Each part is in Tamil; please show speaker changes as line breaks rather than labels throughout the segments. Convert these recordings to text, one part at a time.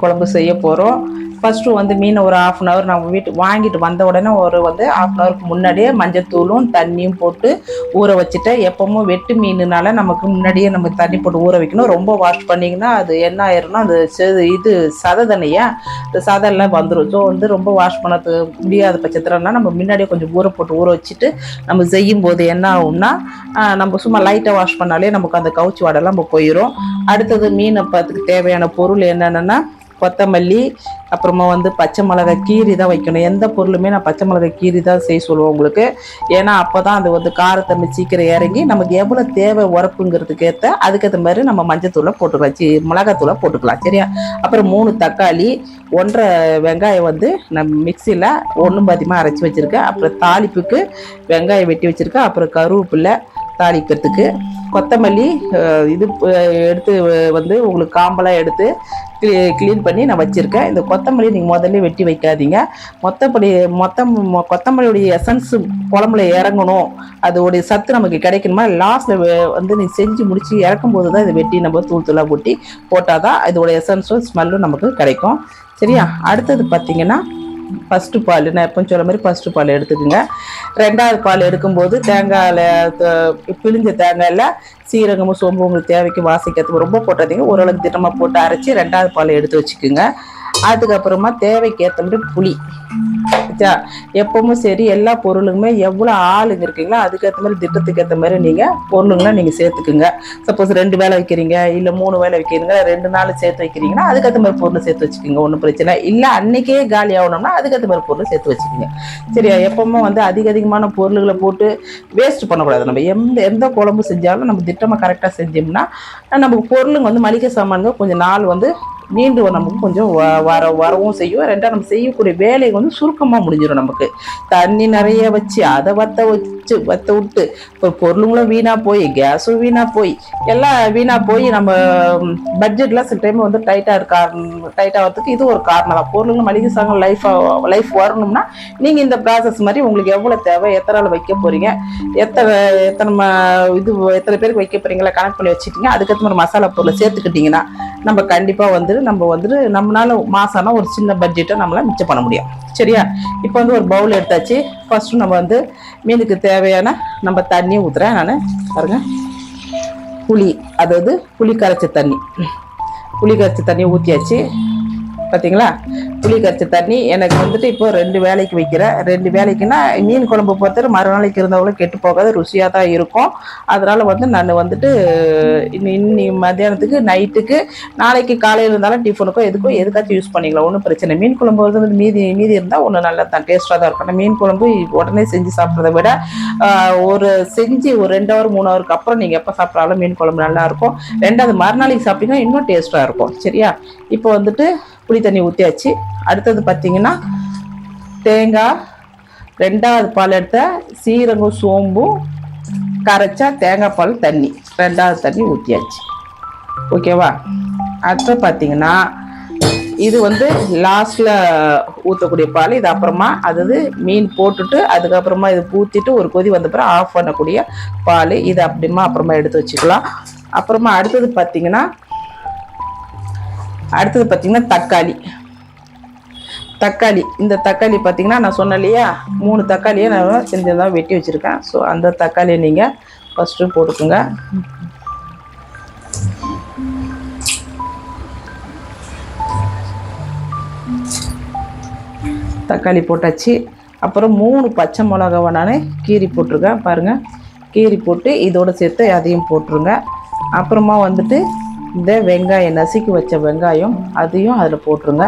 குழம்பு செய்ய போகிறோம் ஃபஸ்ட்டு வந்து மீன் ஒரு ஆஃப் அன் ஹவர் நம்ம வீட்டு வாங்கிட்டு வந்த உடனே ஒரு வந்து ஆஃப் அன் ஹவருக்கு முன்னாடியே மஞ்சத்தூளும் தண்ணியும் போட்டு ஊற வச்சுட்டு எப்பவும் வெட்டு மீனுனால நமக்கு முன்னாடியே நம்ம தண்ணி போட்டு ஊற வைக்கணும். ரொம்ப வாஷ் பண்ணிங்கன்னா அது என்ன ஆயிரும்னா அது செ- இது சதை தானேயா இந்த சதையெல்லாம் வந்துடும் ஸோ வந்து ரொம்ப வாஷ் பண்ணது முடியாத பட்சத்துலனா நம்ம முன்னாடியே கொஞ்சம் ஊற போட்டு ஊற வச்சுட்டு நம்ம செய்யும் போது என்ன ஆகும்னா நம்ம சும்மா லைட்டாக வாஷ் பண்ணாலே நமக்கு அந்த கவுச்சி வாடெல்லாம் நம்ம போயிடும் அடுத்தது மீன் அப்பத்துக்கு தேவையான பொருள் என்னென்னா கொத்தமல்லி அப்புறமா வந்து பச்சை மிளகா கீரி தான் வைக்கணும். எந்த பொருளுமே நான் பச்சை மிளகா கீரி தான் செய்ய சொல்லுவேன் உங்களுக்கு. ஏன்னா அப்போ தான் அது வந்து காரத்தன்மை சீக்கிரம் இறங்கி நமக்கு எவ்வளோ தேவை உரப்புங்கிறதுக்கு ஏற்ற அதுக்கேற்ற மாதிரி நம்ம மஞ்சத்தூளை போட்டுக்கலாம். சி மிளகாத்தூளை போட்டுக்கலாம். சரியா? அப்புறம் மூணு தக்காளி ஒன்றரை வெங்காயம் வந்து நம்ம மிக்சியில் ஒன்றும் பாத்தியமாக அரைச்சி வச்சுருக்கேன். அப்புறம் தாளிப்புக்கு வெங்காயம் வெட்டி வச்சுருக்கேன். அப்புறம் கருவேப்பில்லை தாளிக்கிறதுக்கு கொத்தமல்லி இது எடுத்து வந்து உங்களுக்கு காம்பெல்லாம் எடுத்து க்ளீன் பண்ணி நான் வச்சுருக்கேன். இந்த கொத்தமல்லி நீங்கள் முதல்ல வெட்டி வைக்காதீங்க. மொத்தப்படி மொத்தம் கொத்தமல்லியுடைய எசன்ஸ் குழம்புல இறங்கணும். அதோடைய சத்து நமக்கு கிடைக்கணுமா? லாஸ்ட்டில் வந்து நீ செஞ்சு முடித்து இறக்கும் போது தான் இதை வெட்டி நம்ம தூள் தூளாக கொட்டி போட்டால் தான் இதோட எசன்ஸும் ஸ்மெல்லும் நமக்கு கிடைக்கும். சரியா? அடுத்தது பார்த்தீங்கன்னா ஃபஸ்ட்டு பால் நான் எப்போ சொல்ல மாதிரி ஃபஸ்ட்டு பால் எடுத்துக்கோங்க. ரெண்டாவது பால் எடுக்கும்போது தேங்காயில் பிழிஞ்ச தேங்காயில் சீரகமும் சோம்பு உங்களுக்கு தேவைக்கு வாசிக்கிறதுக்கு ரொம்ப போட்டாதீங்க ஓரளவுக்கு திட்டமாக போட்டு அரைச்சி ரெண்டாவது பால் எடுத்து வச்சுக்கோங்க. அதுக்கப்புறமா தேவைக்கு ஏற்ற மாதிரி புளி. சரியா? எப்பவும் சரி எல்லா பொருளுமே எவ்வளோ ஆளுங்க இருக்கீங்களோ அதுக்கேற்ற மாதிரி திட்டத்துக்கு ஏற்ற மாதிரி நீங்கள் பொருளுங்களை நீங்கள் சேர்த்துக்குங்க. சப்போஸ் ரெண்டு வேலை வைக்கிறீங்க இல்லை மூணு வேலை வைக்கிறீங்க ரெண்டு நாள் சேர்த்து வைக்கிறீங்கன்னா அதுக்கேற்ற மாதிரி பொருள் சேர்த்து வச்சுக்கோங்க ஒன்றும் பிரச்சனை இல்லை. அன்னைக்கே காலி ஆகணும்னா அதுக்கேற்ற மாதிரி பொருள் சேர்த்து வச்சுக்கோங்க. சரியா எப்பவுமே வந்து அதிக அதிகமான பொருள்களை போட்டு வேஸ்ட் பண்ணக்கூடாது. நம்ம எந்த எந்த குழம்பு செஞ்சாலும் நம்ம திட்டமாக கரெக்டாக செஞ்சோம்னா நமக்கு பொருளுங்க வந்து மளிகை சாமான்கள் கொஞ்சம் நாள் வந்து நீண்டு நமக்கு கொஞ்சம் வ- வர வரவும் செய்யும். ரெண்டாவது நம்ம செய்யக்கூடிய வேலை வந்து சுருக்கமாக முடிஞ்சிடும் நமக்கு. தண்ணி நிறைய வச்சு அதை வத்த வச்சு வத்த விட்டு இப்போ பொருளுங்களும் வீணாக போய் கேஸும் வீணாக போய் எல்லாம் வீணாக போய் நம்ம பட்ஜெட்லாம் சில டைம் வந்து டைட்டாக இருக்கா டைட் இது ஒரு காரணம் தான். பொருளுங்க மளிகை சாங்கம் லைஃப் லைஃப் வரணும்னா நீங்கள் இந்த ப்ராசஸ் மாதிரி உங்களுக்கு எவ்வளோ தேவை எத்தனை நாள் வைக்க போகிறீங்க எத்தனை எத்தனை இது எத்தனை பேருக்கு வைக்க போகிறீங்களா கணக்கு பண்ணி வச்சுட்டீங்க அதுக்கேற்ற மாதிரி மசாலா பொருளை சேர்த்துக்கிட்டிங்கன்னா நம்ம கண்டிப்பாக வந்து நம்ம வந்துட்டு நம்மளால மாசம்னா ஒரு சின்ன பட்ஜெட்டை நம்மளால மிச்சம் பண்ண முடியும். சரியா? இப்போ வந்து ஒரு பவுல் எடுத்தாச்சு. ஃபர்ஸ்ட் நம்ம வந்து மீனுக்கு தேவையான நம்ம தண்ணி ஊற்றுறேன் நான். பாருங்க. புளி அதாவது புளி கரைச்ச தண்ணி. புளி கரைச்ச தண்ணி ஊற்றியாச்சு பார்த்தீங்களா புளி கரைச்ச தண்ணி எனக்கு வந்துட்டு இப்போ ரெண்டு வேலைக்கு வைக்கிறேன் ரெண்டு வேலைக்குன்னா மீன் குழம்பு பொறுத்தவரை மறுநாளைக்கு இருந்தாலும் கெட்டு போகாத ருசியாக தான் இருக்கும். அதனால் வந்து நான் வந்துட்டு இன்னி மத்தியானத்துக்கு நைட்டுக்கு நாளைக்கு காலையில் இருந்தாலும் டிஃபனுக்கோ எதுக்கோ எதுக்காச்சும் யூஸ் பண்ணிக்கலாம். ஒன்றும் பிரச்சனை இல்லை. மீன் குழம்பு வந்து மீதி மீதி இருந்தால் ஒன்று நல்லா தான் டேஸ்ட்டாக தான் இருக்கும். ஆனா மீன் குழம்பு உடனே செஞ்சு சாப்பிட்றத விட ஒரு செஞ்சு ஒரு ரெண்டு ஹவர் மூணு ஹவருக்கு அப்புறம் நீங்கள் எப்போ சாப்பிட்றாலும் மீன் குழம்பு நல்லாயிருக்கும் ரெண்டாவது மறுநாளைக்கு சாப்பிட்டீங்கன்னா இன்னும் டேஸ்ட்டாக இருக்கும். சரியா? இப்போ வந்துட்டு புளி தண்ணி ஊற்றியாச்சு அடுத்தது பார்த்தீங்கன்னா தேங்காய் ரெண்டாவது பால் எடுத்த சீரகம் சோம்பும் கரைச்சா தேங்காய் பால் தண்ணி. ரெண்டாவது தண்ணி ஊற்றியாச்சு ஓகேவா? அடுத்து பார்த்தீங்கன்னா இது வந்து லாஸ்ட்டில் ஊற்றக்கூடிய பால். இது அப்புறமா அதாவது மீன் போட்டுட்டு அதுக்கப்புறமா இது ஊற்றிட்டு ஒரு கொதி வந்த பிறகு ஆஃப் பண்ணக்கூடிய பால். இது அப்படிமா அப்புறமா எடுத்து வச்சுக்கலாம். அப்புறமா அடுத்தது பார்த்தீங்கன்னா அடுத்தது பார்த்தீங்கன்னா தக்காளி. தக்காளி. இந்த தக்காளி பார்த்தீங்கன்னா நான் சொன்னேன் இல்லையா மூணு தக்காளியை நான் செஞ்சதான் வெட்டி வச்சுருக்கேன். ஸோ அந்த தக்காளியை நீங்கள் ஃபஸ்ட்டு போட்டுக்கோங்க. தக்காளி போட்டாச்சு. அப்புறம் மூணு பச்சை மிளகாவை நான் கீரி போட்டிருக்கேன். பாருங்கள் கீரி போட்டு இதோட சேர்த்து அதையும் போட்டுருங்க. அப்புறமா வந்துட்டு இந்த வெங்காயம் நசுக்கி வச்ச வெங்காயம் அதையும் அதில் போட்டுருங்க.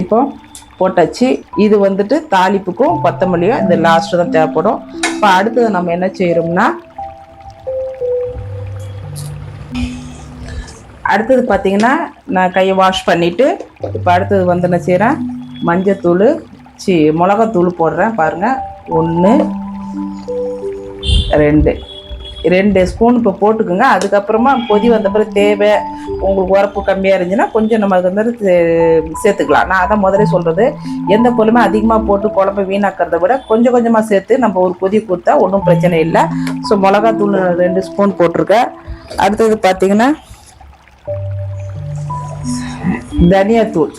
இப்போ போட்டாச்சு. இது வந்துட்டு தாளிப்புக்கும் கொத்தமல்லியும் இந்த லாஸ்ட்டு தான் தேவைப்படும். இப்போ அடுத்தது நம்ம என்ன செய்கிறோம்னா அடுத்தது பார்த்தீங்கன்னா நான் கையை வாஷ் பண்ணிவிட்டு இப்போ அடுத்தது வந்து என்ன செய்கிறேன் மஞ்சத்தூள் சி மிளகாத்தூள் போடுறேன் பாருங்கள் ஒன்று ரெண்டு. ரெண்டு ஸ்பூன் இப்போ போட்டுக்கோங்க. அதுக்கப்புறமா கொதி வந்த பிறகு தேவை உங்களுக்கு உரப்பு கம்மியாக இருந்துச்சுன்னா கொஞ்சம் நம்ம அது வந்து சேர்த்துக்கலாம். நான் அதான் முதல்ல சொல்கிறது எந்த பொருளுமே அதிகமாக போட்டு குழம்பு வீணாக்கிறத விட கொஞ்சம் கொஞ்சமாக சேர்த்து நம்ம ஒரு கொதி கொடுத்தா ஒன்றும் பிரச்சனை இல்லை. ஸோ மிளகாத்தூள் ரெண்டு ஸ்பூன் போட்டிருக்கேன். அடுத்தது பார்த்தீங்கன்னா தனியாத்தூள்.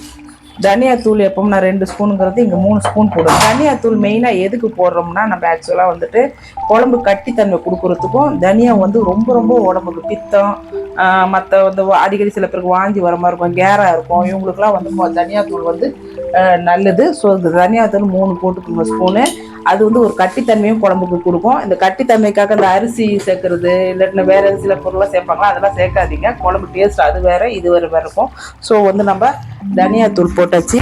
தனியாத்தூள் எப்பவும் நான் ரெண்டு ஸ்பூனுங்கிறது இங்கே மூணு ஸ்பூன் போடுவேன் தனியாத்தூள் மெயினாக எதுக்கு போடுறோம்னா நம்ம ஆக்சுவலாக வந்துட்டு குழம்பு கட்டித்தன்மை கொடுக்குறதுக்கும் தனியா வந்து ரொம்ப ரொம்ப உடம்புக்கு பித்தம் மற்ற வந்து அடிக்கடி சில பேருக்கு வாந்தி வர மாதிரி இருக்கும் கேராக இருக்கும் இவங்களுக்குலாம் வந்து தனியாத்தூள் வந்து நல்லது. ஸோ இந்த தனியாத்தூள் மூணு போட்டுக்கோங்க ஸ்பூனு. அது வந்து ஒரு கட்டித்தன்மையும் குழம்புக்கு கொடுக்கும். இந்த கட்டித்தன்மைக்காக இந்த அரிசி சேர்க்கறது இல்லாட்டினா வேற சில பொருளாக சேர்ப்பாங்களா? அதெல்லாம் சேர்க்காதீங்க. குழம்பு டேஸ்ட் அது வேற இது வேறு வேற இருக்கும். ஸோ வந்து நம்ம தனியாத்தூள் போட்டாச்சு.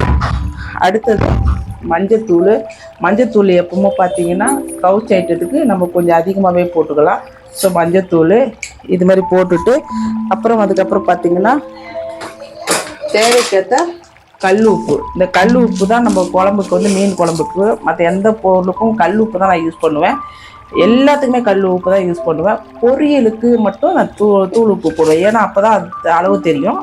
அடுத்தது மஞ்சத்தூள். மஞ்சத்தூள் எப்பவுமே பார்த்தீங்கன்னா கவுச் ஐட்டத்துக்கு நம்ம கொஞ்சம் அதிகமாகவே போட்டுக்கலாம். ஸோ மஞ்சத்தூள் இது மாதிரி போட்டுட்டு அப்புறம் அதுக்கப்புறம் பார்த்தீங்கன்னா தேவைக்கேற்ற கல் உப்பு. இந்த கல் உப்பு தான் நம்ம குழம்புக்கு வந்து மீன் குழம்புக்கு மற்ற எந்த பொருளுக்கும் கல் உப்பு தான் நான் யூஸ் பண்ணுவேன். எல்லாத்துக்குமே கல் உப்பு தான் யூஸ் பண்ணுவேன். பொரியலுக்கு மட்டும் நான் தூ தூள் உப்பு போடுவேன். ஏன்னா அப்போ தான் அது அளவு தெரியும்.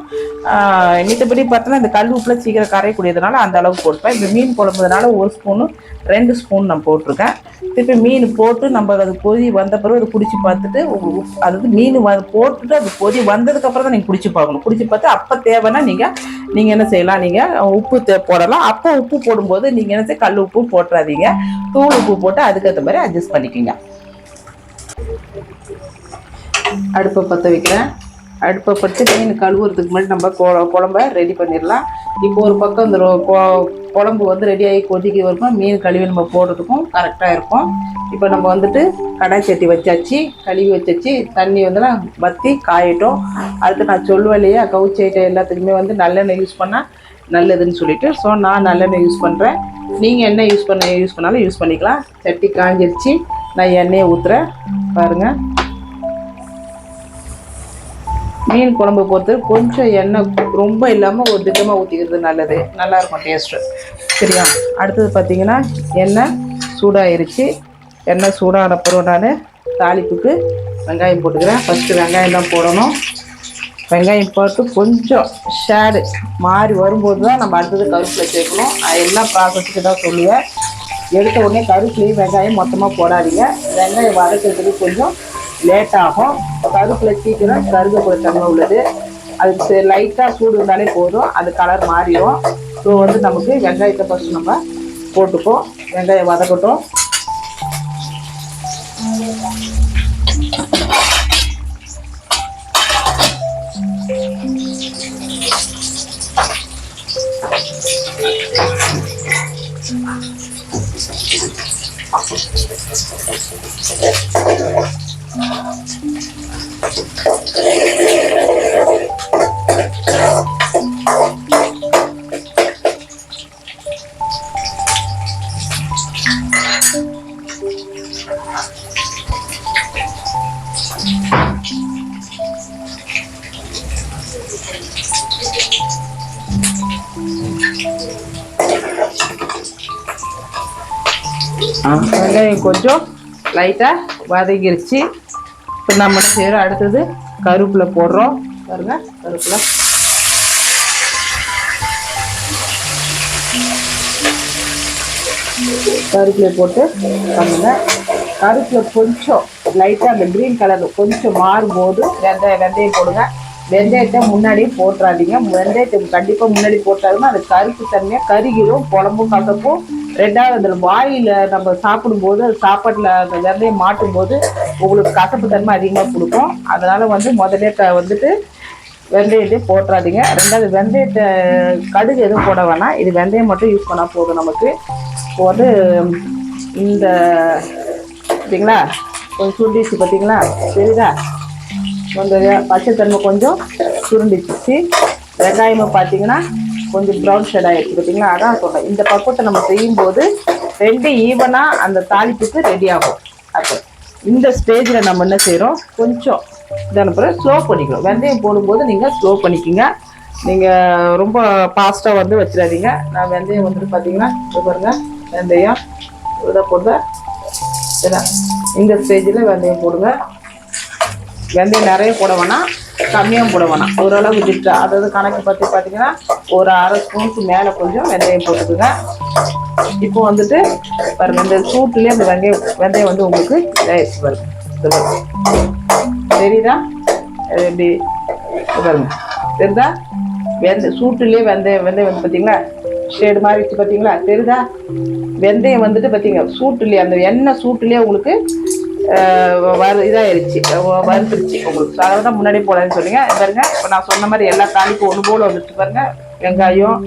மித்தபடி பார்த்தோன்னா இந்த கல் உப்புலாம் சீக்கிரம் கரையக்கூடியதுனால அந்த அளவு போட்டுப்பேன். இந்த மீன் குழம்புனால ஒரு ஸ்பூனு ரெண்டு ஸ்பூன் நான் போட்டிருக்கேன். திருப்பி மீன் போட்டு நம்ம அது கொதி வந்த பிறகு அதை குடிச்சு பார்த்துட்டு உங்களுக்கு வந்து அதாவது மீன் வ போட்டுட்டு அது கொதி வந்ததுக்கப்புறம் தான் நீங்கள் குடிச்சு பார்க்கணும். குடிச்சு பார்த்து அப்போ தேவைன்னா நீங்கள் நீங்கள் என்ன செய்யலாம்? நீங்கள் உப்பு தே போடலாம். அப்போ உப்பு போடும்போது நீங்கள் என்ன செய்ய கல் உப்பு போட்டுறாதீங்க. தூள் உப்பு போட்டு அதுக்கேற்ற மாதிரி அட்ஜஸ்ட் பண்ணிக்கிங்க. அடுப்பை பற்ற வைக்கிறேன். அடுப்பை பற்றி மீன் கழுவுறதுக்கு முன்னாடி நம்ம கொ- குழம்ப ரெடி பண்ணிடலாம். இப்போ ஒரு பக்கம் இந்த கொ- குழம்பு வந்து ரெடி ஆகி கொதிக்க வரைக்கும் மீன் கழுவி நம்ம போடுறதுக்கும் கரெக்டாக இருக்கும். இப்போ நம்ம வந்துட்டு கடாய் சட்டி வச்சாச்சு. கழுவி வச்சாச்சு. தண்ணி வந்து நான் வற்றி காயட்டும். அடுத்து நான் சொல்லுவேன் இல்லையா கவுச்சி ஐட்டம் எல்லாத்துக்குமே வந்து நல்லெண்ணெய் யூஸ் பண்ணால் நல்லதுன்னு சொல்லிட்டு. ஸோ நான் நல்லெண்ணெய் யூஸ் பண்ணுறேன் நீங்கள் என்ன யூஸ் பண்ண யூஸ் பண்ணாலும் யூஸ் பண்ணிக்கலாம். சட்டி காஞ்சிருச்சு. நான் எண்ணெயை ஊற்றுறேன் பாருங்கள் மீன் குழம்பு பொறுத்து கொஞ்சம் எண்ணெய் ரொம்ப இல்லாமல் ஒரு திட்டமாக ஊற்றிக்கிறது நல்லது. நல்லாயிருக்கும் டேஸ்ட்டு சரியா? அடுத்தது பார்த்தீங்கன்னா எண்ணெய் சூடாயிருச்சு. எண்ணெய் சூடான பிறகு நான் தாளிப்புக்கு வெங்காயம் போட்டுக்கிறேன். ஃபஸ்ட்டு வெங்காயம் தான் போடணும். வெங்காயம் போட்டு கொஞ்சம் ஷேடு மாறி வரும்போது தான் நம்ம அடுத்தது கருப்பில் சேர்க்கணும். நான் எல்லா ப்ராசஸுக்கு தான் சொல்லுவேன். எடுத்த உடனே கருவேப்பிலையும் வெங்காயம் மொத்தமாக போடாதீங்க. வெங்காயம் வதக்கிறதுக்கு கொஞ்சம் லேட் ஆகும். கருப்பில் சீக்கிரம் கருகக்கூடிய தன்மை உள்ளது. அது லைட்டாக சூடு இருந்தாலே போதும். அது கலர் மாறிடும். ஸோ வந்து நமக்கு வெங்காயத்தை ஃபஸ்ட் நம்ம போட்டுப்போம். வெங்காயம் வதக்கட்டும். Thank you. கொஞ்சம் லைட்டாக வதங்கிருச்சு. இப்போ நம்ம செய்கிறோம் அடுத்தது கருப்பில் போடுறோம். பாருங்க கருப்பில். கருப்பில் போட்டு பண்ணுங்க. கருப்பில் கொஞ்சம் லைட்டாக அந்த க்ரீன் கலர் கொஞ்சம் மாறும்போது வெந்தயம் வெந்தயம் போடுங்க. வெந்தயத்தை முன்னாடியே போட்டுறாதீங்க. வெந்தயத்தை கண்டிப்பாக முன்னாடி போட்டாலுமே அது கருப்பு தன்மையாக கருகிடும் குழம்பும் கசப்பும். ரெண்டாவது அதில் வாயில் நம்ம சாப்பிடும்போது அது சாப்பாட்டில் அந்த வெந்தயம் மாட்டும் போது உங்களுக்கு கசப்பு தன்மை அதிகமாக கொடுக்கும். அதனால் வந்து முதல்ல க வந்துட்டு வெந்தயத்தை போட்டுறாதீங்க. ரெண்டாவது வெந்தயத்தை கடுகு எதுவும் போட வேணாம். இது வெந்தயம் மட்டும் யூஸ் பண்ணால் போதும் நமக்கு. இப்போ வந்து இந்த பார்த்தீங்களா? கொஞ்சம் சுண்டிச்சு பார்த்தீங்களா? சரிதா கொஞ்சம் பச்சைத்தன்மை கொஞ்சம் சுருண்டிச்சு வெங்காயமும் பார்த்தீங்கன்னா கொஞ்சம் ப்ரௌன் ஷேட் ஆகிடுச்சு பார்த்தீங்களா? அதான் சொல்கிறேன் இந்த பக்குவத்தை நம்ம செய்யும்போது ரெண்டு ஈவனாக அந்த தாளிப்புக்கு ரெடி ஆகும். அப்போ இந்த ஸ்டேஜில் நம்ம என்ன செய்கிறோம் கொஞ்சம் இதான பிறகு ஸ்லோ பண்ணிக்கணும். வெந்தயம் போடும்போது நீங்கள் ஸ்லோ பண்ணிக்கிங்க. நீங்கள் ரொம்ப ஃபாஸ்ட்டாக வந்து வச்சிடாதீங்க. நான் வெந்தயம் வந்துட்டு பார்த்தீங்கன்னா பாருங்கள் வெந்தயம் இதை போட்டு இந்த ஸ்டேஜில் வெந்தயம் போடுங்க. வெந்தயம் நிறைய போட வேணாம் கம்மியாக போட வேணாம் ஓரளவு திட்டா அதாவது கணக்கு பற்றி பார்த்தீங்கன்னா ஒரு அரை ஸ்பூனுக்கு மேலே கொஞ்சம் வெந்தயம் போட்டுக்குங்க. இப்போ வந்துட்டு பாருங்க இந்த சூட்டுலேயே அந்த வெந்தயம் வெந்தயம் வந்து உங்களுக்கு இதாகிடுச்சு பாருங்க. இது தெரியுதா? எப்படி? இது பாருங்க. தெரியுதா? வெந்த சூட்டுலேயே வெந்தயம் வெந்தயம் வந்து பார்த்தீங்களா ஷேடு மாறிடுச்சு பார்த்தீங்களா தெரியுதா? வெந்தயம் வந்துட்டு பார்த்தீங்க சூட்டுலேயே அந்த எண்ணெய் சூட்டுலேயே உங்களுக்கு வறு இதாகிடுச்சு வறுத்துருச்சு உங்களுக்கு அதனால தான் முன்னாடி போடாதுன்னு சொன்னீங்க. பாருங்க இப்போ நான் சொன்ன மாதிரி எல்லா தாலிக்கும் ஒன்று போல வந்துச்சு பாருங்க. வெங்காயம்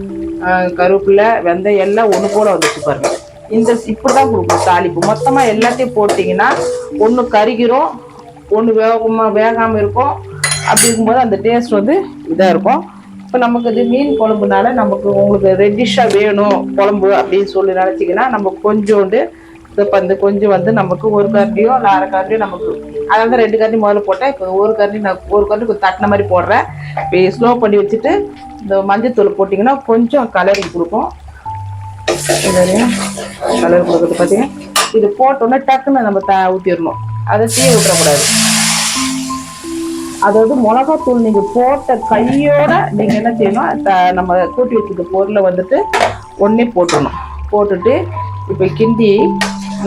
கருவேப்பிலை வெந்தயம் எல்லாம் ஒன்று போல வந்துச்சு பாருங்க. இந்த இப்படி தான் கொடுக்கும் தாளிப்பு. மொத்தமாக எல்லாத்தையும் போட்டிங்கன்னா ஒன்று கருகிரும் ஒன்று வேகமா வேகாமல் இருக்கும். அப்படி இருக்கும்போது அந்த டேஸ்ட் வந்து இதாக இருக்கும். இப்போ நமக்கு இது மீன் குழம்புனால நமக்கு உங்களுக்கு ரெட்டிஷாக வேணும் குழம்பு அப்படின்னு சொல்லி நினச்சிங்கன்னா நம்ம கொஞ்சோண்டு இப்போ வந்து கொஞ்சம் வந்து நமக்கு ஒரு கரண்டியோ இல்லை அரை கரண்டியோ நமக்கு அதாவது ரெண்டு கரண்டி முதல்ல போட்டேன் இப்போ ஒரு கரண்டி நான் ஒரு கரண்டி கொஞ்சம் தட்டின மாதிரி போடுறேன். இப்போ ஸ்லோ பண்ணி வச்சுட்டு இந்த மஞ்சத்தூள் போட்டிங்கன்னா கொஞ்சம் கலரிங் கொடுக்கும். கலர் கொடுக்குறது பார்த்தீங்கன்னா இது போட்டோன்னே டக்குன்னு நம்ம த ஊற்றிடணும் அதை தீ விட்டுறக்கூடாது அதாவது மிளகாத்தூள் நீங்கள் போட்ட கையோட நீங்கள் என்ன செய்யணும் த- நம்ம கூட்டி வச்சுருக்க பொருளை வந்துட்டு ஒன்றே போட்டுடணும். போட்டுட்டு இப்போ கிண்டி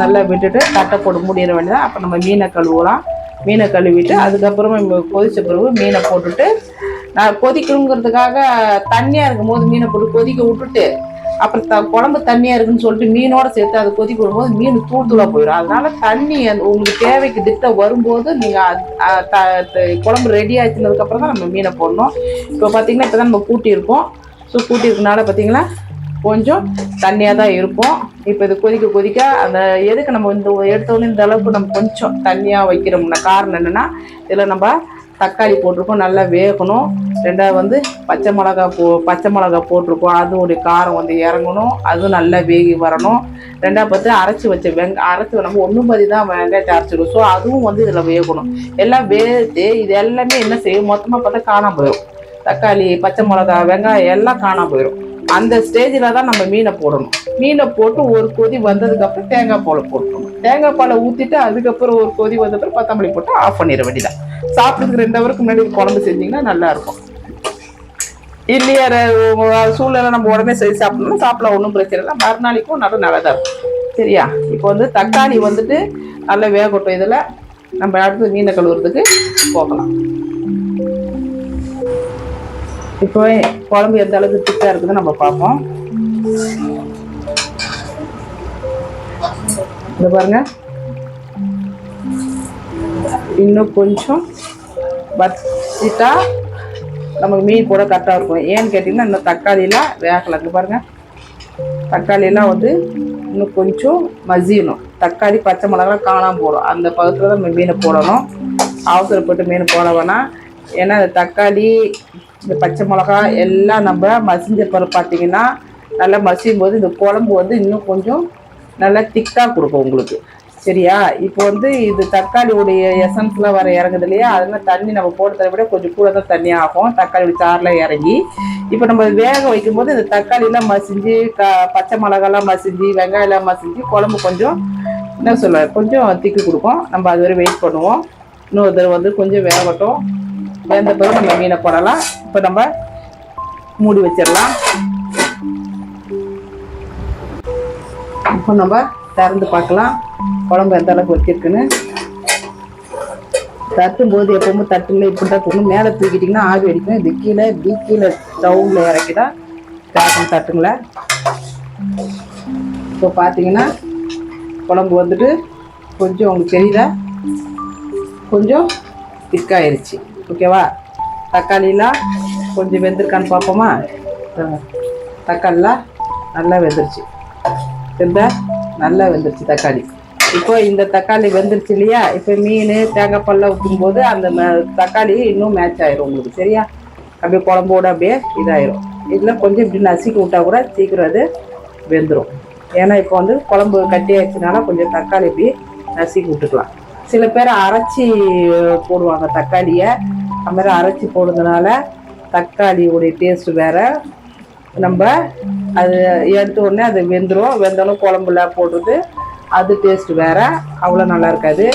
நல்லா விட்டுட்டு தட்டை போட்டு மூடிட வேண்டியதான் அப்போ நம்ம மீனை கழுவலாம். மீனை கழுவிட்டு அதுக்கப்புறமா கொதித்த பிறகு மீனை போட்டுட்டு நான் கொதிக்கணுங்கிறதுக்காக தண்ணியாக இருக்கும் போது மீனை போட்டு கொதிக்க விட்டுட்டு அப்புறம் த குழம்பு தண்ணியாக இருக்குன்னு சொல்லிட்டு மீனோட சேர்த்து அதை கொதிக்க விடும்போது மீன் தூள் தூளாக போயிடும். அதனால தண்ணி உங்களுக்கு தேவைக்கு திட்டம் வரும்போது நீங்கள் குழம்பு ரெடி ஆச்சுனதுக்கப்புறம் தான் நம்ம மீனை போடணும். இப்போ பார்த்தீங்கன்னா இப்போ தான் நம்ம கூட்டியிருக்கோம். ஸோ கூட்டியிருக்கனால பார்த்தீங்களா கொஞ்சம் தண்ணியாக தான் இருக்கும் இப்போ இது கொதிக்க கொதிக்க அந்த எதுக்கு நம்ம இந்த எடுத்தோடனே இந்த அளவுக்கு நம்ம கொஞ்சம் தண்ணியாக வைக்கிறோம்னா காரணம் என்னென்னா இதில் நம்ம தக்காளி போட்டிருக்கோம் நல்லா வேகணும். ரெண்டாவது வந்து பச்சை மிளகா போ பச்சை மிளகா போட்டிருக்கோம். அதோடைய காரம் வந்து இறங்கணும். அதுவும் நல்லா வேகி வரணும். ரெண்டாவது பார்த்து அரைச்சி வச்ச வெங்க அரைச்சி நம்ம ஒன்றும் பதி தான் வெங்காயத்தை அரைச்சிடும் ஸோ அதுவும் வந்து இதில் வேகணும். எல்லாம் வேகுது இது எல்லாமே என்ன செய்யும்? மொத்தமாக பார்த்தா காணாம போயிடும் தக்காளி பச்சை மிளகா வெங்காயம் எல்லாம் காணாமல் போயிடும் அந்த ஸ்டேஜில் தான் நம்ம மீனை போடணும். மீனை போட்டு ஒரு கொதி வந்ததுக்கப்புறம் தேங்காய் பாலை போட்டுக்கணும். தேங்காய் பாலை ஊற்றிட்டு அதுக்கப்புறம் ஒரு கொதி வந்தப்பறம் கொத்தமல்லி போட்டு ஆஃப் பண்ணிட வேண்டியதான் சாப்பிட்றதுக்கு ரெண்டு ஹவருக்கு முன்னாடி ஒரு குழம்பு செஞ்சீங்கன்னா நல்லாயிருக்கும் இல்லையா சூழ்நிலை நம்ம உடனே செய்து சாப்பிடணும் சாப்பிடலாம் ஒன்றும் பிரச்சனை இல்லை. மறுநாளைக்கும் நல்லா நல்லா தான் இருக்கும். சரியா? இப்போ வந்து தக்காளி வந்துட்டு நல்லா வேகட்டும் இதில். நம்ம அடுத்து மீனை கழுவுறதுக்கு போகலாம். இப்போ குழம்பு எந்த அளவுக்கு திக்காக இருக்குதுன்னு நம்ம பார்ப்போம். இந்த பாருங்க. இன்னும் கொஞ்சம் வச்சிட்டா நமக்கு மீன் கூட கரெக்டாக இருக்கும். ஏன்னு கேட்டிங்கன்னா இந்த தக்காளிலாம் வேகலை. இங்க பாருங்க. தக்காளியெல்லாம் வந்து இன்னும் கொஞ்சம் மசியணும். தக்காளி பச்சை மிளகாலாம் காணாமல் போடும் அந்த பதத்தில் தான் நம்ம மீனை போடணும். அவசரப்பட்டு மீன் போட வேணாம். ஏன்னா இந்த தக்காளி இந்த பச்சை மிளகா எல்லாம் நம்ம மசிஞ்ச பிறகு பார்த்தீங்கன்னா நல்லா மசியும் போது இந்த குழம்பு வந்து இன்னும் கொஞ்சம் நல்லா திக்காக கொடுக்கும் உங்களுக்கு. சரியா? இப்போ வந்து இது தக்காளியுடைய எசன்ஸ்லாம் வர இறங்குது இல்லையா? அதனால தண்ணி நம்ம போடுறத விட கொஞ்சம் கூட தான் தண்ணி ஆகும். தக்காளி சாரில் இறங்கி. இப்போ நம்ம வேக வைக்கும்போது இந்த தக்காளிலாம் மசிஞ்சு க பச்சை மிளகாலாம் மசிஞ்சு வெங்காயம்லாம் மசிஞ்சு குழம்பு கொஞ்சம் என்ன சொல்ல கொஞ்சம் திக்கு கொடுக்கும். நம்ம அது வரை வெயிட் பண்ணுவோம். இன்னொரு தடவை வந்து கொஞ்சம் வேகட்டும். வெந்த பிறகு நம்ம மீனை போடலாம். இப்போ நம்ம மூடி வச்சிடலாம். இப்போ நம்ம திறந்து பார்க்கலாம். குழம்பு எந்த அளவுக்கு வச்சிருக்குன்னு. தட்டும் போது எப்பவுமே தட்டுல இப்படி தான் தூக்கணும் மேலே தூக்கிட்டிங்கன்னா ஆவி அடிக்கும். இது கீழே இப்படி கீழே ஸ்டவ்ல இறக்கிதான் தேக்கணும் தட்டுங்கள. இப்போ பார்த்தீங்கன்னா குழம்பு வந்துட்டு கொஞ்சம் உங்களுக்கு தெரியல கொஞ்சம் திக்காயிருச்சு ஓகேவா தக்காளிலாம் கொஞ்சம் வெந்திருக்கான்னு பார்ப்போமா தக்காளிலாம் நல்லா வெந்துருச்சு தெரிந்தா நல்லா வெந்துருச்சு தக்காளி இப்போ இந்த தக்காளி வெந்துருச்சு இல்லையா இப்போ மீன் தேங்காய் பல்ல ஊற்றும்போது அந்த தக்காளி இன்னும் மேட்ச் ஆயிரும் உங்களுக்கு சரியா அப்படியே குழம்போட அப்படியே இதாயிரும் இதில் கொஞ்சம் இப்படி நசுக்கி விட்டா கூட சீக்கிரம் அது வெந்துடும் ஏன்னா இப்போ வந்து குழம்பு கட்டி ஆயிடுச்சுனால கொஞ்சம் தக்காளி இப்படி நசுக்கி விட்டுக்கலாம் சில பேர் அரைச்சி போடுவாங்க தக்காளியை. அது மாதிரி அரைச்சி போடுறதுனால தக்காளியோடைய டேஸ்ட் வேற. நம்ம அது எடுத்த உடனே அது வெந்துடும் வெந்தாலும் குழம்புல போடுறது அது டேஸ்ட் வேற. அவ்வளோ நல்லா இருக்காது.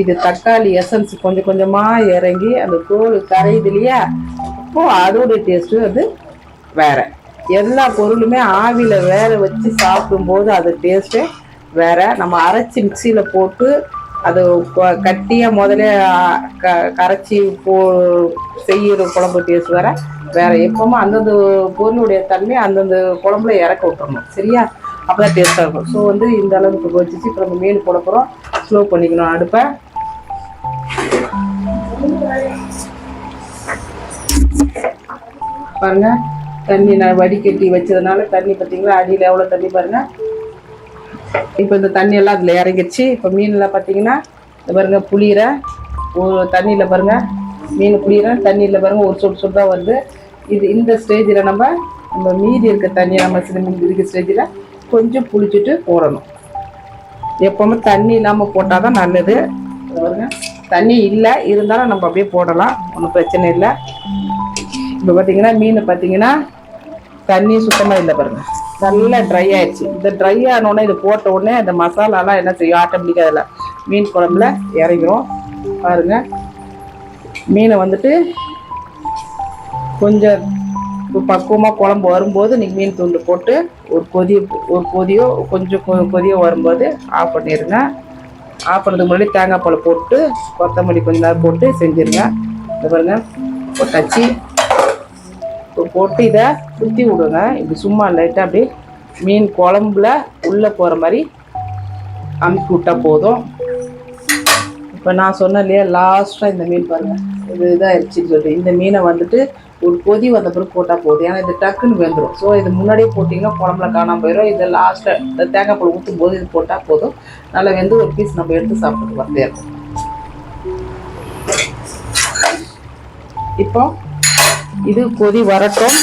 இது தக்காளி எசன்ஸ் கொஞ்சம் கொஞ்சமாக இறங்கி அந்த தோல் கரையுது இல்லையா? அப்போ அதோட டேஸ்ட்டு அது வேற. எல்லா பொருளுமே ஆவியில் வேற வச்சு சாப்பிடும்போது அது டேஸ்ட்டு வேற. நம்ம அரைச்சி மிக்சியில் போட்டு அது கொ- கட்டியா முதல்ல க கரைச்சி போ செய்கிற குழம்பு டேஸ்ட் வேற. வேற எப்பவுமே அந்தந்த பொருளுடைய தன்மை அந்தந்த குழம்புல இறக்க விட்டுறணும். சரியா? அப்பதான் டேஸ்ட்டாக இருக்கும். ஸோ வந்து இந்த அளவுக்கு வச்சுச்சு இப்போ நம்ம மீன் போட போகிறோம் ஸ்லோ பண்ணிக்கணும் அடுப்பை. பாருங்க. தண்ணி நான் வடிகட்டி வச்சதுனால தண்ணி பார்த்தீங்களா அடியில் எவ்வளோ தண்ணி பாருங்க. இப்போ இந்த தண்ணி எல்லாம் அதில் இறங்கிடுச்சு. இப்போ மீனில் பார்த்தீங்கன்னா இந்த பாருங்க புளியிற ஒரு தண்ணியில் பாருங்க மீன் புளியிற தண்ணியில் பாருங்க ஒரு சொட்டு சொட்டு தான் வருது. இது இந்த ஸ்டேஜில் நம்ம நம்ம மீதி இருக்க தண்ணியை நம்ம சில மீன் இருக்கிற ஸ்டேஜில் கொஞ்சம் புளிச்சுட்டு போடணும். எப்போவுமே தண்ணி இல்லாமல் போட்டால் தான் நல்லது. பாருங்க தண்ணி இல்லை இருந்தாலும் நம்ம அப்படியே போடலாம். ஒன்றும் பிரச்சனை இல்லை. இப்போ பார்த்தீங்கன்னா மீன் பார்த்தீங்கன்னா தண்ணி சுத்தமாக இல்லை பாருங்கள் நல்லா ட்ரை ஆயிடுச்சு. இந்த ட்ரை ஆனோடனே இது போட்ட உடனே அந்த மசாலாலாம் என்ன செய்யும்? ஆட்டோமேட்டிக்காக அதில் மீன் குழம்புல இறங்கிடும் பாருங்க. மீனை வந்துட்டு கொஞ்சம் பக்குவமாக குழம்பு வரும்போது நீங்கள் மீன் துண்டு போட்டு ஒரு கொதி ஒரு கொதியோ கொஞ்சம் கொ- கொதியோ வரும்போது ஆஃப் பண்ணிடுங்க ஆஃப் பண்ணுறதுக்கு முன்னாடி தேங்காய் பால் போட்டு கொத்தமல்லி கொஞ்ச நேரம் போட்டு செஞ்சிருங்க. இந்த பாருங்க. போட்டாச்சு. போட்டு இதை சுற்றி விடுங்க. இப்படி சும்மா லைட்டாக அப்படியே மீன் குழம்புல உள்ளே போகிற மாதிரி அமுக்கி விட்டால் போதும். இப்போ நான் சொன்னேன் இல்லையா லாஸ்ட்டாக இந்த மீன் பாருங்கள் இது இதாகிடுச்சின்னு சொல்லிட்டு. இந்த மீனை வந்துட்டு ஒரு கொதி வந்த பிறகு போட்டால் போதும். ஏன்னா இது டக்குன்னு வெந்துடும் ஸோ இது முன்னாடியே போட்டிங்கன்னா குழம்புல காணாமல் போயிடும் இதை லாஸ்ட்டில் இந்த தேங்காய் பழம் ஊற்றும் போது இது போட்டால் போதும். நல்லா வெந்து ஒரு பீஸ் நம்ம எடுத்து சாப்பிட்டு வசதியாக இருக்கும் இப்போ இது கொதி வரட்டும்.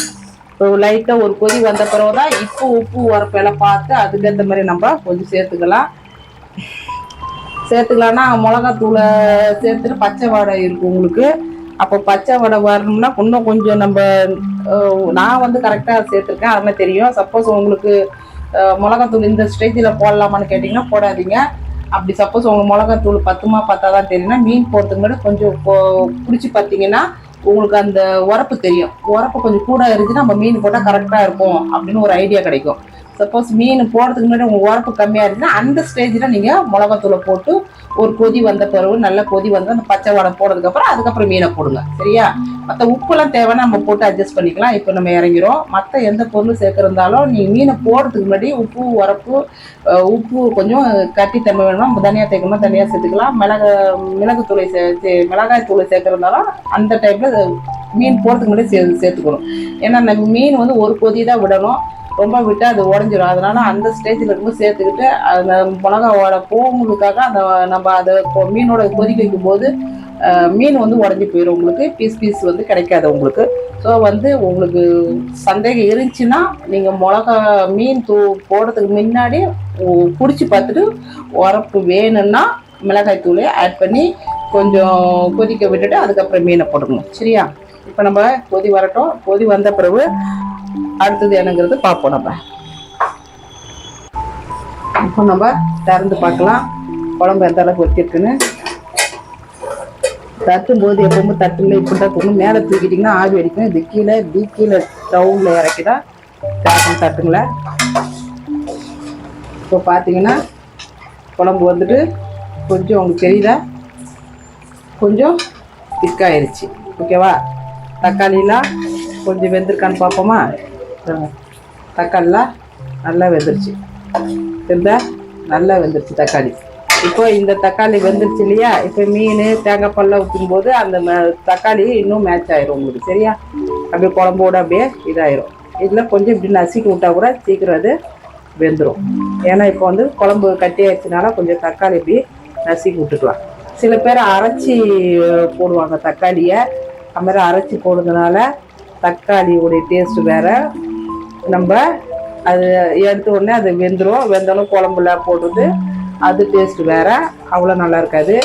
லைட்டாக ஒரு கொதி வந்த பிறகு தான் இப்போ உப்பு உரப்பெல்லாம் பார்த்து அதுக்கேற்ற மாதிரி நம்ம கொஞ்சம் சேர்த்துக்கலாம். சேர்த்துக்கலாம்னா மிளகாத்தூளை சேர்த்துட்டு பச்சை வாடை இருக்கும் உங்களுக்கு. அப்போ பச்சை வடை வரணும்னா இன்னும் கொஞ்சம் நம்ம நான் வந்து கரெக்டாக சேர்த்துருக்கேன். அதெல்லாம் தெரியும். சப்போஸ் உங்களுக்கு மிளகாத்தூள் இந்த ஸ்டேஜில் போடலாமான்னு கேட்டிங்கன்னா போடாதீங்க. அப்படி சப்போஸ் உங்களுக்கு மிளகாத்தூள் பத்துமா பத்தாதான் தெரியும்னா மீன் போடுறதுக்கு கொஞ்சம் பிடிச்சி பார்த்தீங்கன்னா உங்களுக்கு அந்த உரப்பு தெரியும். உரப்பு கொஞ்சம் கூட இருந்துச்சுன்னா நம்ம மீன் போட்டால் கரெக்டாக இருக்கும் அப்படின்னு ஒரு ஐடியா கிடைக்கும். சப்போஸ் மீன் போடுறதுக்கு முன்னாடி உங்கள் உரப்பு கம்மியாக இருந்துச்சுன்னா அந்த ஸ்டேஜில் நீங்கள் மிளகாத்தூளை போட்டு ஒரு கொதி வந்த பிறகு நல்ல கொதி வந்து அந்த பச்சை வடை போடுறதுக்கப்புறம் அதுக்கப்புறம் மீனை போடுங்க. சரியா? மற்ற உப்புலாம் தேவைன்னா நம்ம போட்டு அட்ஜஸ்ட் பண்ணிக்கலாம். இப்போ நம்ம இறங்கிறோம். மற்ற எந்த பொருள் சேர்க்குறதாலும் நீங்கள் மீனை போடுறதுக்கு முன்னாடி உப்பு உரப்பு உப்பு கொஞ்சம் கட்டித்தன்மை வேணும்னா நம்ம தனியாக சேர்க்கணுமா தனியாக சேர்த்துக்கலாம். மிளகு மிளகுத்தூளை தூளை சே- மிளகாய் தூளை சேர்க்குறதாலும் அந்த டைமில் மீன் போடுறதுக்கு முன்னாடி சே சேர்த்துக்கணும். ஏன்னா நம்ம மீன் வந்து ஒரு கொதி தான் விடணும். ரொம்ப விட்டு அது உடஞ்சிடும் அதனால அந்த ஸ்டேஜில் இருக்கும்போது சேர்த்துக்கிட்டு அந்த மிளகாவோட போகும்போதுக்காக அந்த நம்ம அதை மீனோட கொதிக்க வைக்கும்போது போது மீன் வந்து உடஞ்சி போயிடும் உங்களுக்கு. பீஸ் பீஸ் வந்து கிடைக்காது உங்களுக்கு. ஸோ வந்து உங்களுக்கு சந்தேகம் இருந்துச்சுன்னா நீங்கள் மிளகா மீன் தூ போடுறதுக்கு முன்னாடி பிடிச்சி பார்த்துட்டு உரப்பு வேணும்னா மிளகாய் தூளை ஆட் பண்ணி கொஞ்சம் கொதிக்க விட்டுட்டு அதுக்கப்புறம் மீனை போட்டுக்கணும். சரியா? இப்போ நம்ம கொதி வரட்டும். கொதி வந்த பிறகு அடுத்தது என்னங்கிறது பார்ப்போம் நம்ம. இப்போ நம்ம திறந்து பார்க்கலாம். குழம்பு எந்த அளவுக்கு வச்சிருக்குன்னு. தட்டும் போது எப்பவுமே தட்டுல இப்படி தான் தூக்கணும் மேலே தூக்கிட்டிங்கன்னா ஆவி அடிக்கும். இது கீழே இப்படி கீழே ஸ்டவ்வில் இறக்கி தான் தேக்கம் தட்டுங்கள. இப்போ பார்த்தீங்கன்னா குழம்பு வந்துட்டு கொஞ்சம் உங்களுக்கு தெரியுதா? கொஞ்சம் திக்காயிருச்சு ஓகேவா தக்காளிலாம் கொஞ்சம் வெந்திருக்கான்னு பார்ப்போமா? தக்காளிலாம் நல்லா வெந்துருச்சு. தெரிந்தா நல்லா வெந்துருச்சு தக்காளி. இப்போ இந்த தக்காளி வெந்துருச்சு இல்லையா? இப்போ மீன் தேங்காய் பல்ல ஊற்றும்போது அந்த தக்காளி இன்னும் மேட்ச் ஆயிரும் உங்களுக்கு சரியா? அப்படியே குழம்போட அப்படியே இதாயிரும். இதில் கொஞ்சம் இப்படி நசுக்கி விட்டா கூட சீக்கிரம் அது வெந்துடும் ஏன்னா இப்போ வந்து குழம்பு கட்டி ஆயிடுச்சுனால கொஞ்சம் தக்காளி இப்படி நசுக்கி விட்டுக்கலாம். சில பேர் அரைச்சி போடுவாங்க தக்காளியை. அது மாதிரி அரைச்சி போடுறதுனால தக்காளியோடைய டேஸ்ட் வேற. நம்ம அது எடுத்த உடனே அது வெந்துடும் வெந்தாலும் குழம்புல போடுறது. அது டேஸ்ட் வேற. அவ்வளோ நல்லா இருக்காது.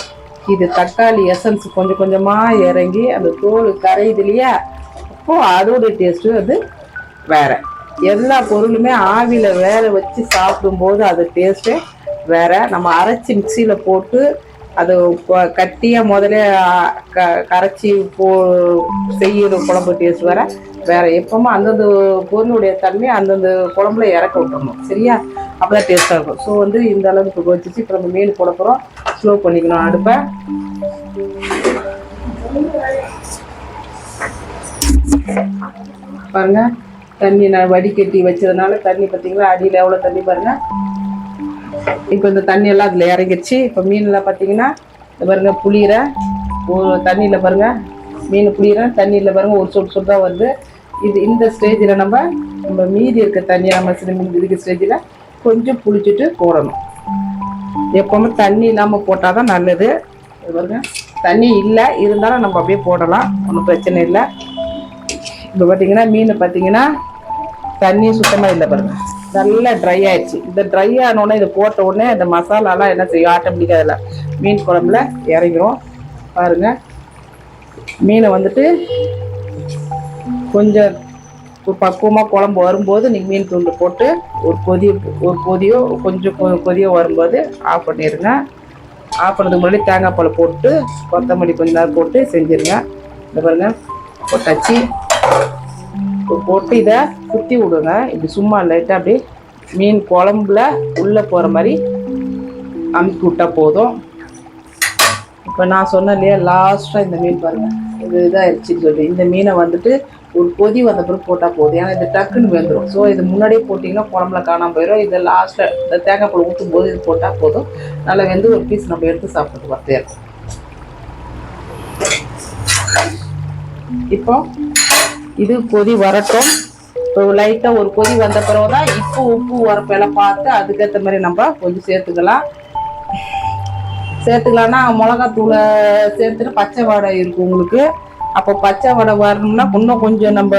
இது தக்காளி எசன்ஸ் கொஞ்சம் கொஞ்சமாக இறங்கி அந்த தோல் கரையுது இல்லையா? அப்போ அதோடைய டேஸ்ட்டு அது வேற. எல்லா பொருளுமே ஆவியில் வேக வச்சு சாப்பிடும்போது அது டேஸ்ட்டு வேற. நம்ம அரைச்சி மிக்சியில் போட்டு அது கொ- முதல்ல க கரைச்சி போ செய்யற குழம்பு டேஸ்ட் வர வேற எப்பவுமே அந்தந்த பொருளுடைய தன்மை அந்தந்த குழம்புல இறக்க விட்டுறணும். சரியா? அப்பதான் டேஸ்ட்டாக இருக்கும். ஸோ வந்து இந்த அளவுக்கு வச்சுச்சு இப்போ நம்ம மீன் போட போகிறோம் ஸ்லோ பண்ணிக்கணும் அடுப்பை. பாருங்க. தண்ணி நான் வடிகட்டி வச்சதுனால தண்ணி பார்த்தீங்களா அடியில் எவ்வளோ தண்ணி பாருங்கள் இப்போ இந்த தண்ணி எல்லாம் அதில் இறங்கிடுச்சு. இப்போ மீன்லாம் பார்த்தீங்கன்னா இந்த பாருங்க புளியிற. ஒரு தண்ணியில் பாருங்க மீன் புளியிற தண்ணியில் பாருங்க ஒரு சொட்டு சொட்டு தான் வருது. இது இந்த ஸ்டேஜில் நம்ம நம்ம மீதி இருக்க தண்ணியை நம்ம சில மீன் இருக்க ஸ்டேஜில் கொஞ்சம் புளிச்சுட்டு போடணும். எப்போவுமே தண்ணி இல்லாமல் போட்டால் தான் நல்லது. இது பாருங்க தண்ணி இல்லை இருந்தாலும் நம்ம அப்படியே போடலாம். ஒன்றும் பிரச்சனை இல்லை. இப்போ பார்த்தீங்கன்னா மீன் பார்த்தீங்கன்னா தண்ணி சுத்தமாக இல்லை பாருங்கள் நல்லா ட்ரை ஆயிடுச்சு. இந்த ட்ரை ஆனோடனே இதை போட்ட உடனே இந்த மசாலாலாம் என்ன செய்யும்? ஆட்டோமேட்டிக்காக அதில் மீன் குழம்புல இறங்கிரும். பாருங்க. மீனை வந்துட்டு கொஞ்சம் பக்குவமாக குழம்பு வரும்போது நீங்கள் மீன் துண்டு போட்டு ஒரு கொதி ஒரு கொதியோ கொஞ்சம் கொ- கொதியோ வரும்போது ஆஃப் பண்ணிடுங்க ஆஃப் பண்ணதுக்கு முன்னாடி தேங்காய் பால் போட்டு கொத்தமல்லி கொஞ்ச நேரம் போட்டு செஞ்சிருங்க. இந்த பாருங்கள் போட்டாச்சு. போட்டு இதை குத்தி விடுங்க. இப்படி சும்மா லைட்டாக அப்படியே மீன் குழம்புல உள்ளே போகிற மாதிரி அமுக்கி விட்டால் போதும். இப்போ நான் சொன்னேன் இல்லையா லாஸ்ட்டாக இந்த மீன் பாருங்கள் இது இதாகிடுச்சின்னு சொல்லி இந்த மீனை வந்துட்டு ஒரு கொதி வந்த பிறகு போட்டால் போதும். ஏன்னா இது டக்குன்னு வந்துடும் ஸோ இது முன்னாடியே போட்டிங்கன்னா குழம்புல காணாம போயிடும் இதை லாஸ்ட்டில் இந்த தேங்காய் பழம் ஊற்றும் போது இது போட்டால் போதும். நல்லா வெந்து ஒரு பீஸ் நம்ம எடுத்து சாப்பிட்டு வசதியாக இருக்கும் இப்போ இது கொதி வரட்டும். இப்போ லைட்டாக ஒரு கொதி வந்த பிறகு தான் இப்போ உப்பு உரப்பெல்லாம் பார்த்து அதுக்கேற்ற மாதிரி நம்ம கொஞ்சம் சேர்த்துக்கலாம். சேர்த்துக்கலாம்னா மிளகாத்தூளை சேர்த்துட்டு பச்சை வடை இருக்கும் உங்களுக்கு. அப்போ பச்சை வடை வரணும்னா இன்னும் கொஞ்சம் நம்ம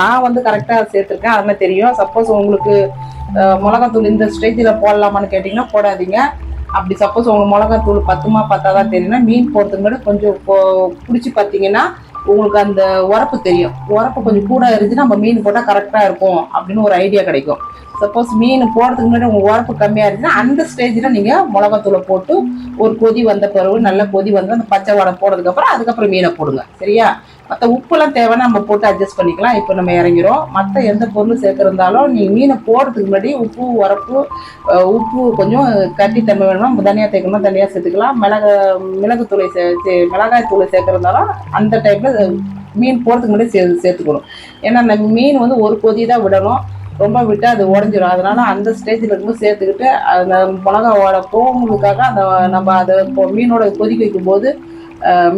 நான் வந்து கரெக்டாக சேர்த்துருக்கேன். அது மாதிரி தெரியும். சப்போஸ் உங்களுக்கு மிளகாத்தூள் இந்த ஸ்டேஜில் போடலாமான்னு கேட்டிங்கன்னா போடாதீங்க. அப்படி சப்போஸ் உங்களுக்கு மிளகாத்தூள் பத்துமா பத்தாதான் தெரியும்னா மீன் போடுறதுக்கு முன்னாடி கொஞ்சம் பிடிச்சி பார்த்தீங்கன்னா உங்களுக்கு அந்த உரப்பு தெரியும். உரப்பு கொஞ்சம் கூட இருந்துச்சுன்னா நம்ம மீன் போட்டால் கரெக்டாக இருக்கும் அப்படின்னு ஒரு ஐடியா கிடைக்கும். சப்போஸ் மீன் போடுறதுக்கு முன்னாடி உங்கள் உரப்பு கம்மியாக இருந்துச்சுன்னா அந்த ஸ்டேஜில் நீங்கள் மிளகாத்தூளை போட்டு ஒரு கொதி வந்த பிறகு நல்ல கொதி வந்து அந்த பச்சை வடை போடுறதுக்கப்புறம் அதுக்கப்புறம் மீனை போடுங்க. சரியா? மற்ற உப்புலாம் தேவைன்னா நம்ம போட்டு அட்ஜஸ்ட் பண்ணிக்கலாம். இப்போ நம்ம இறங்கிறோம். மற்ற எந்த பொருள் சேர்த்துருந்தாலும் நீ மீனை போடுறதுக்கு முன்னாடி உப்பு உரப்பு உப்பு கொஞ்சம் கட்டி தன்மை வேணும்னா தனியாக சேர்க்கணும்னா தனியாக சேர்த்துக்கலாம். மிளகு மிளகுத்தூளை சே சே- மிளகாய் தூளை சேர்க்குறதாலும் அந்த டைமில் மீன் போடுறதுக்கு முன்னாடி சே சேர்த்துக்கணும். ஏன்னா நம்ம மீன் வந்து ஒரு கொதி தான் விடணும். ரொம்ப விட்டால் அது உடஞ்சிடும் அதனால் அந்த ஸ்டேஜில் இருக்கும்போது சேர்த்துக்கிட்டு அந்த மிளகாவோட போகிறதுக்காக அந்த நம்ம அதை இப்போ மீனோட கொதிக்க வைக்கும்போது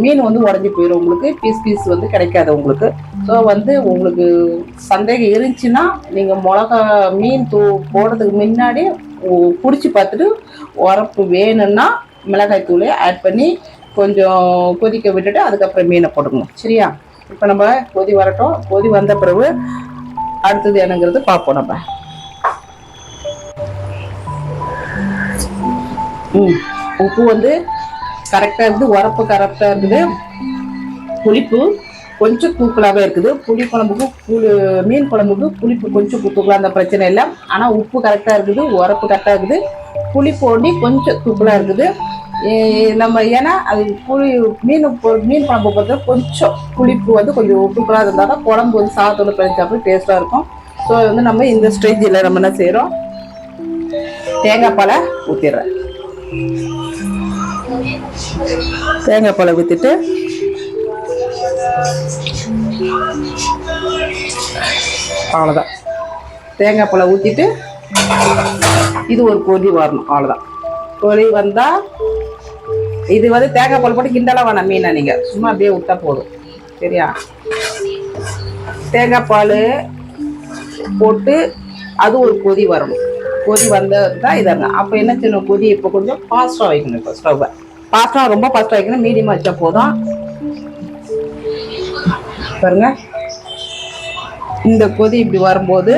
மீன் வந்து உடஞ்சி போயிடும் உங்களுக்கு. பீஸ் பீஸ் வந்து கிடைக்காது உங்களுக்கு. ஸோ வந்து உங்களுக்கு சந்தேகம் இருந்துச்சுன்னா நீங்கள் மிளகா மீன் தூ போடுறதுக்கு முன்னாடி பிடிச்சி பார்த்துட்டு உரப்பு வேணும்னா மிளகாய் தூளை ஆட் பண்ணி கொஞ்சம் கொதிக்க விட்டுட்டு அதுக்கப்புறம் மீனை போட்டுக்கணும். சரியா? இப்போ நம்ம கொதி வரட்டும். கொதி வந்த பிறகு அடுத்தது என்னங்கிறது பார்ப்போம் நம்ம. ம் உப்பு வந்து கரெக்டாக இருக்குது. உரப்பு கரெக்டாக இருக்குது. புளிப்பு கொஞ்சம் தூக்கலாகவே இருக்குது. புளி குழம்புக்கு புளி மீன் குழம்புக்கு புளிப்பு கொஞ்சம் தூக்கலாம் அந்த பிரச்சனை இல்லை. ஆனால் உப்பு கரெக்டாக இருக்குது. உரப்பு கரெக்டாக இருக்குது. புளி ஒண்டி கொஞ்சம் தூக்கலாக இருக்குது. நம்ம ஏன்னா அது புளி மீன் மீன் குழம்பு பொறுத்த கொஞ்சம் புளிப்பு வந்து கொஞ்சம் தூக்கலாக இருந்தால் தான் குழம்பு வந்து சாதத்தோட பிழைச்சாப்புல டேஸ்ட்டாக இருக்கும். ஸோ வந்து நம்ம இந்த ஸ்டேஜில் நம்ம என்ன செய்கிறோம் தேங்காய் பாலை ஊற்றிடுறேன் தேங்காய் பாலை ஊற்றிட்டு அவ்வளோதான் தேங்காய் பழம் ஊற்றிட்டு இது ஒரு கொதி வரணும் அவ்வளோதான் கொதி வந்தால் இது வந்து தேங்காய் பால் போட்டு கிண்டலாம் வேணாம் மீனை நீங்கள் சும்மா அப்படியே விட்டா போதும். சரியா? தேங்காய் பால் போட்டு அது ஒரு கொதி வரணும். கொதி வந்தது தான் இதாங்க. அப்போ என்ன செய்யணும்? கொதி இப்போ கொஞ்சம் ஃபாஸ்ட்டாக வைக்கணும் இப்போ ஸ்டவ்வை ஃபாஸ்ட்டாக ரொம்ப ஃபாஸ்ட்டாக வைக்கணும் மீடியமாக வச்சா போதும். பாருங்க. இந்த கொதி இப்படி வரும்போது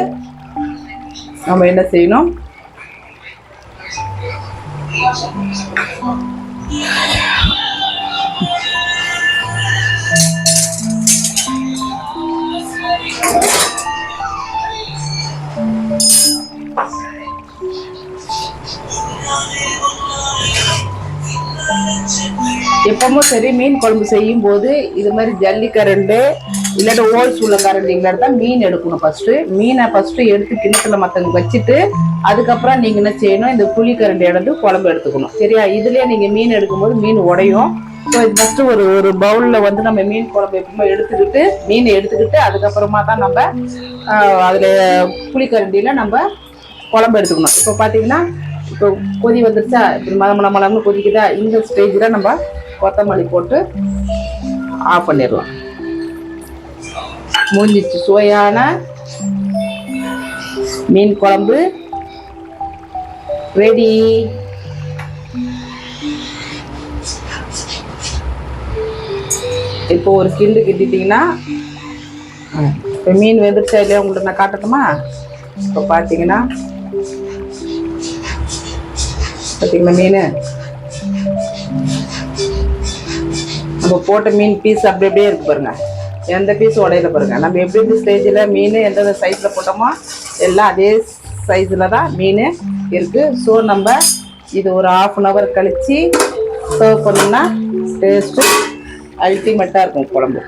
நம்ம என்ன செய்யணும்? எப்பவும் சரி மீன் குழம்பு செய்யும் போது இது மாதிரி ஜல்லிக்கரண்டு இல்லாட்டி இல்லாட்ட ஓல்ஸ் உள்ள கரண்டிங்களா தான் மீன் எடுக்கணும் ஃபர்ஸ்ட் மீனை ஃபர்ஸ்ட் எடுத்து கிணத்துல மத்தங்க வச்சுட்டு அதுக்கப்புறம் நீங்க என்ன செய்யணும் இந்த புளி கரண்டி எடுத்து குழம்பு எடுத்துக்கணும். சரியா? இதுலயே நீங்க மீன் எடுக்கும்போது மீன் உடையும். ஸோ ஃபஸ்ட்டு ஒரு ஒரு பவுலில் வந்து நம்ம மீன் குழம்பு எப்பவுமே எடுத்துக்கிட்டு மீனை எடுத்துக்கிட்டு அதுக்கப்புறமா தான் நம்ம அதில் புளிக்கரண்டியில் நம்ம குழம்பு எடுத்துக்கணும். இப்போ பார்த்தீங்கன்னா இப்போ கொதி வந்துருச்சா? இப்படி மலம் மலம்னு கொதிக்குதா? இந்த ஸ்டேஜில் நம்ம கொத்தமல்லி போட்டு ஆஃப் பண்ணிடலாம். மூஞ்சிச்சு சுவையான மீன் குழம்பு. ரெடி இப்போ ஒரு கிண்டு கிண்டிட்டிங்கன்னா இப்போ மீன் வெந்துருச்சா இல்லையா உங்கள்கிட்ட நான் காட்டட்டுமா? இப்போ பார்த்தீங்கன்னா பார்த்தீங்களா மீன்? நம்ம போட்ட மீன் பீஸ் அப்படி அப்படியே இருக்கு பாருங்க. எந்த பீஸ் உடையில பாருங்க. நம்ம எப்படி எப்படி ஸ்டேஜில் மீன் எந்தெந்த சைஸில் போட்டோமோ எல்லாம் அதே சைஸில் தான் மீன் இருக்கு. ஸோ நம்ம இது ஒரு ஆஃப் அன் ஹவர் கழித்து சர்வ் பண்ணோம்னா டேஸ்ட்டு அல்டிமேட்டாக இருக்கும் குழம்பு.